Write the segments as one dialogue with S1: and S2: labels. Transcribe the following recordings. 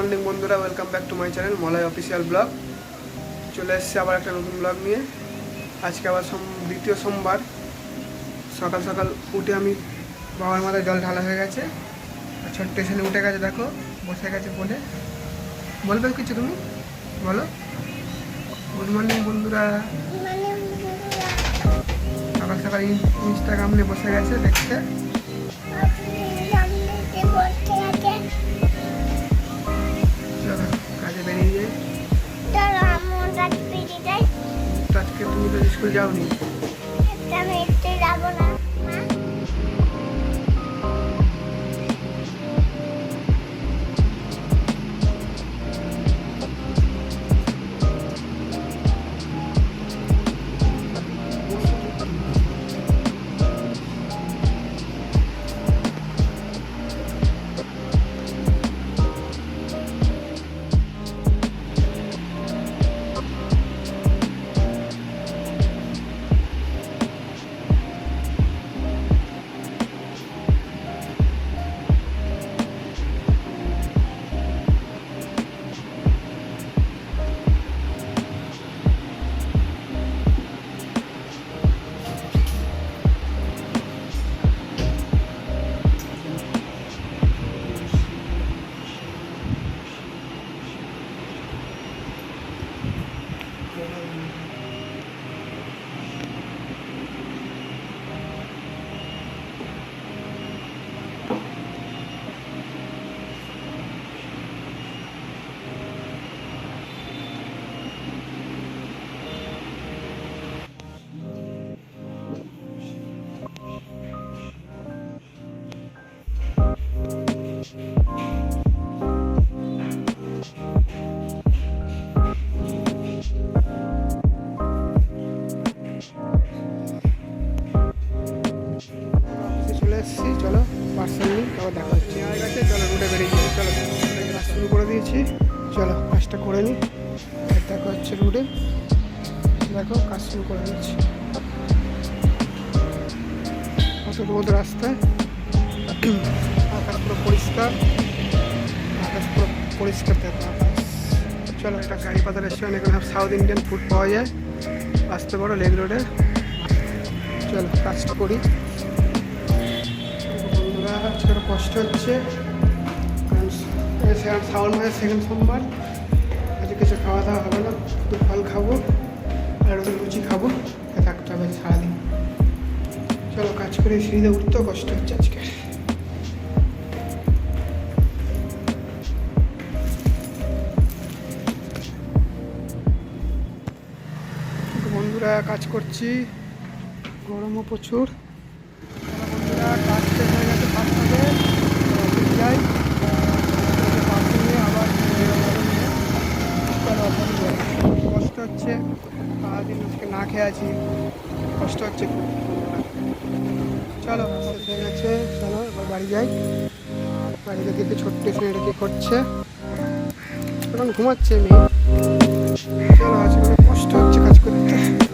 S1: Morning বন্ধুরা welcome back to my channel Malay official blog চলে এসেছে আবার একটা নতুন ব্লগ নিয়ে। আজকে আবার সোম দ্বিতীয় সোমবার। সকাল সকাল উঠে আমি বাবার মাথায় জল ঢালা হয়ে গেছে। আর ছোট্ট ছেলে উঠে গেছে দেখো বসে গেছে বলে বলবে কিছু তুমি? বলো। গুড মর্নিং বন্ধুরা। সকাল সকাল ইনস্টাগ্রাম নিয়ে বসে গেছে দেখতে। তুমি তো স্কুল যাওনি। অফিসে চলে এসেছি চলো পার্সেল নিই আবার দেখা হচ্ছে। আর গেছে চলো রুটে বেরিয়ে চলো। কাজ শুরু করে দিয়েছি চলো কাজটা করে নিই। দেখা হচ্ছে রুটে দেখো কাজ শুরু করে দিচ্ছি কত রোদ রাস্তায়। আকাশ পুরো পরিষ্কার। আকাশ পুরো পরিষ্কার দেখো চলো একটা গাড়ি পাতা রেস্টুরেন্ট এখানে সাউথ ইন্ডিয়ান ফুড পাওয়া যায়। আসতে পারো লেক রোডে চলো কাজটা করি। বন্ধুরা কষ্ট হচ্ছে। কারণ শ্রাবণ মাসের সেকেন্ড সোমবার। আজকে কিছু খাওয়া দাওয়া হবে না একটু ফল খাব, আর একটু লুচি খাব থাকতে হবে সারাদিন চলো কাজ করে সিঁড়িতে উঠতেও কষ্ট হচ্ছে আজকে। বন্ধুরা, কাজ করছি। গরমও প্রচুর। বন্ধুরা পাঁচটাতে যাই পাঁচটা নিয়ে আবার কষ্ট হচ্ছে সারাদিন আজকে না খেয়ে আছি কষ্ট হচ্ছে চলো হয়ে গেছে চলো এবার বাড়ি যাই বাড়িতে দেখি ছোট্ট ছেলেটা কি করছে এখন ঘুমাচ্ছে মেয়ে চলো, আজকে কষ্ট হচ্ছে, কাজ করতে।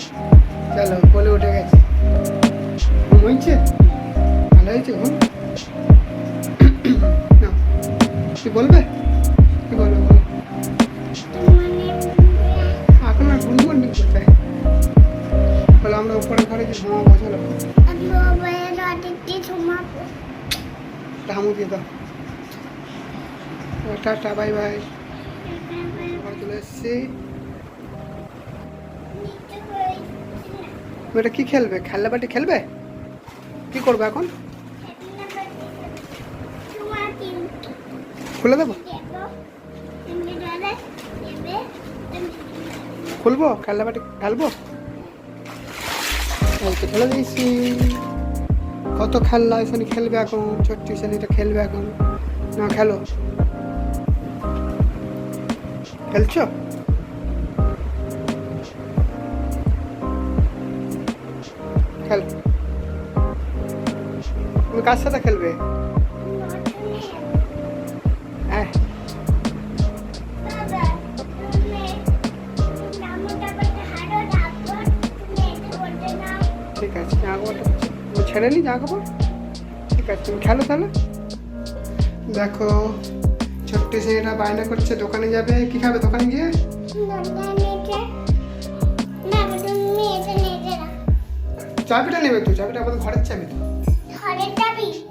S1: চলো বলে উঠে গেছে। ঘুম হয়েছে? ভালো হয়েছে ঘুম? নাও, কি বলবে? কি বলবে বলো? এখন আর ঘুম বন্ডিং করতে বলো আমরা উপরে ঘরে যে ঘুমাবো চলো ধামু দিয়ে দাও। Tata bye bye. চলে এসেছি। এটা কি খেলবে? খেলনা বাটি খেলবে? কি করবে এখন? খুলে দেবো? খুলবো? খেলনা বাটি খেলব খেলে দিয়েছি। কত খেলনা এখানে খেলবে এখন? ছোট্ট শ্রেণীটা খেলবে এখন। না, খেলো। খেলছো? খেল। তুমি কার সাথে খেলবে? হ্যাঁ। ঠিক আছে জামা কাপড়টা তুমি ছেড়ে নি জামা কাপড় ঠিক আছে তুমি খেলো তাহলে। দেখো ছোট্ট ছেলেটা বায়না করছে দোকানে যাবে কি খাবে দোকানে গিয়ে? চাবিটা নেবে তো চাবিটা আমাদের ঘরের চাবি তো।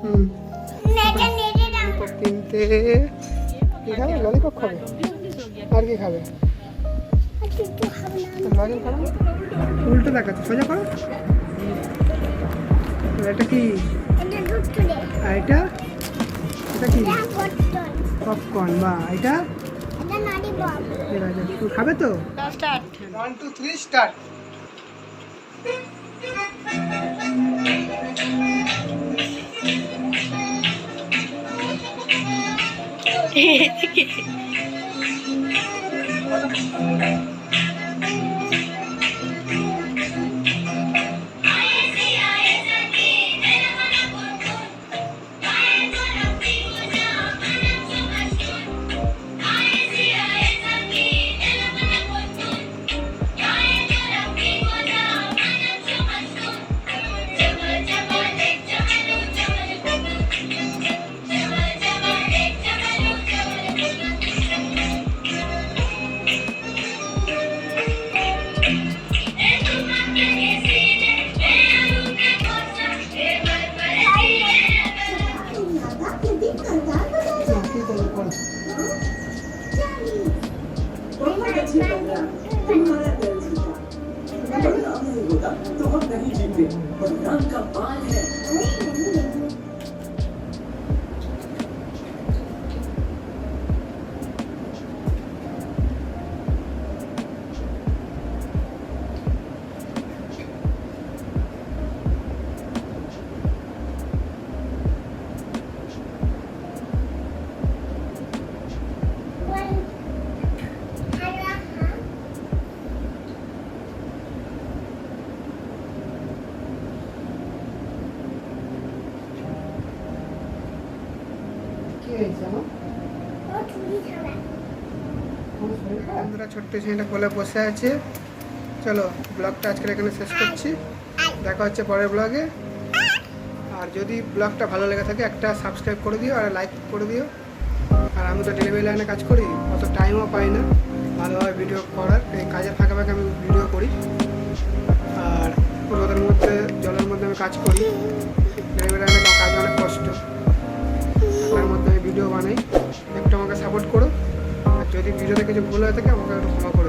S1: হুম। তারপর তিনটে কি খাবে? ললিপপ খাবে? আর কি খাবে? উল্টো দেখাচ্ছে সোজা করো। এটা কি? আর এটা? এটা কি? পপকর্ন বা এটা? খাবে তো? ওয়ান টু থ্রি স্টার্ট কি
S2: viver,
S1: mas não capaz বন্ধুরা, ছোট্ট ছেলেটা কোলে বসে আছে। চলো, ব্লগটা আজকের এখানে শেষ করছি। দেখা হচ্ছে পরের ব্লগে। আর যদি ব্লগটা ভালো লেগে থাকে, একটা সাবস্ক্রাইব করে দিও আর লাইক করে দিও। আর আমি তো ডেলিভারি লাইনে কাজ করি, অত টাইমও পাই না। ভালোভাবে ভিডিও করার, এই কাজের ফাঁকে ফাঁকে আমি ভিডিও করি। আর রোদের মধ্যে, জলের মধ্যে আমি কাজ করি। যদি কিছু ভুল হয়ে থাকে আমাকে ক্ষমা করে